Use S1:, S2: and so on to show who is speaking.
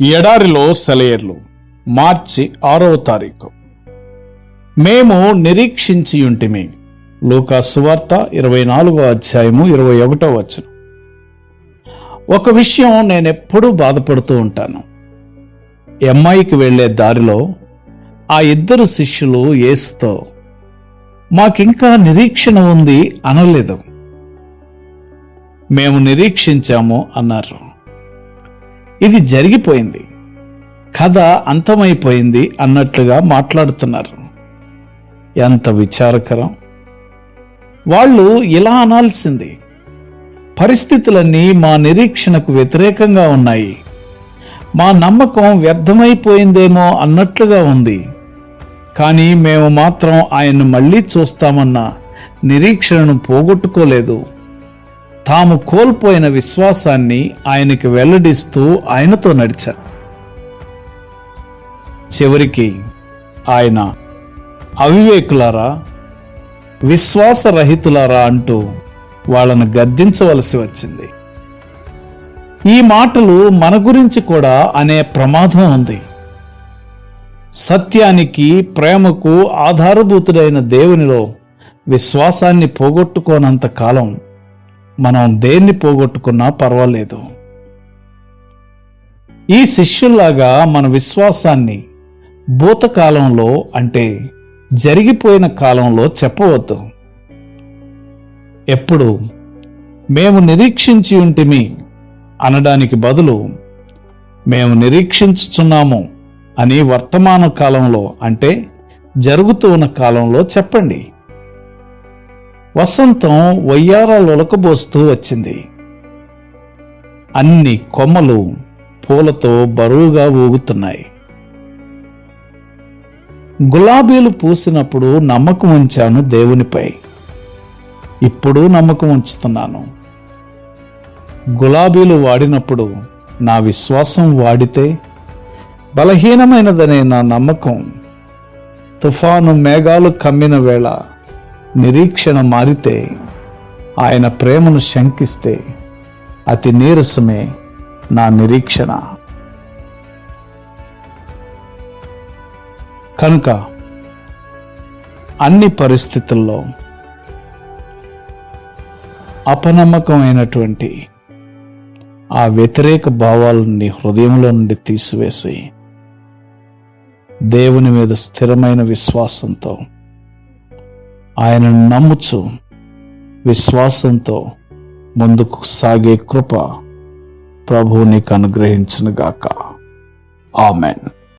S1: ఎడారిలో సెలయర్లు మార్చి ఆరవ తారీఖు. మేము నిరీక్షించియుంటిమి. లూకా సువార్త ఇరవై నాలుగో అధ్యాయము ఇరవై ఒకటో వచనం. ఒక విషయం నేనెప్పుడూ బాధపడుతూ ఉంటాను. ఎంఐకి వెళ్ళే దారిలో ఆ ఇద్దరు శిష్యులు ఏసుతో మాకింకా నిరీక్షణ ఉంది అనలేదు. మేము నిరీక్షించాము అన్నారు. ఇది జరిగిపోయింది. కథ అంతమైపోయింది అన్నట్లుగా మాట్లాడుతున్నారు. ఎంత విచారకరం. వాళ్ళు ఇలా అనాల్సింది. పరిస్థితులన్నీ మా నిరీక్షణకు వ్యతిరేకంగా ఉన్నాయి. మా నమ్మకం వ్యర్థమైపోయిందేమో అన్నట్లుగా ఉంది. కానీ మేము మాత్రం ఆయన్ను మళ్ళీ చూస్తామన్న నిరీక్షణను పోగొట్టుకోలేదు. తాము కోల్పోయిన విశ్వాసాన్ని ఆయనకి వెల్లడిస్తూ ఆయనతో నడిచారు. చివరికి ఆయన అవివేకులారా విశ్వాసరహితులారా అంటూ వాళ్ళను గద్దించవలసి వచ్చింది. ఈ మాటలు మన గురించి కూడా అనే ప్రమాదం ఉంది. సత్యానికి ప్రేమకు ఆధారభూతుడైన దేవునిలో విశ్వాసాన్ని పోగొట్టుకోనంత కాలం మనం దేన్ని పోగొట్టుకున్నా పర్వాలేదు. ఈ శిష్యుల్లాగా మన విశ్వాసాన్ని భూతకాలంలో అంటే జరిగిపోయిన కాలంలో చెప్పవద్దు. ఎప్పుడు? మేము నిరీక్షించి ఉంటిమి అనడానికి బదులు మేము నిరీక్షించుచున్నాము అని వర్తమాన కాలంలో అంటే జరుగుతున్న కాలంలో చెప్పండి. వసంతం వయ్యారాలు ఉలకబోస్తూ వచ్చింది. అన్ని కొమ్మలు పూలతో బరువుగా ఊగుతున్నాయి. గులాబీలు పూసినప్పుడు నమ్మకం ఉంచాను దేవునిపై. ఇప్పుడు నమ్మకం ఉంచుతున్నాను. గులాబీలు వాడినప్పుడు నా విశ్వాసం వాడితే బలహీనమైనదనే నా నమ్మకం. తుఫాను మేఘాలు కమ్మిన వేళ నిరీక్షణ మారితే ఆయన ప్రేమను శంకిస్తే అతి నీరసమే నా నిరీక్షణ. కనుక అన్ని పరిస్థితుల్లో అపనమ్మకమైనటువంటి ఆ వ్యతిరేక భావాలని హృదయంలో నుండి తీసివేసి దేవుని మీద స్థిరమైన విశ్వాసంతో ఆయనను నమ్ముచు విశ్వాసంతో ముందుకు సాగే కృప ప్రభువు నీకు అనుగ్రహించునుగాక. ఆమెన్.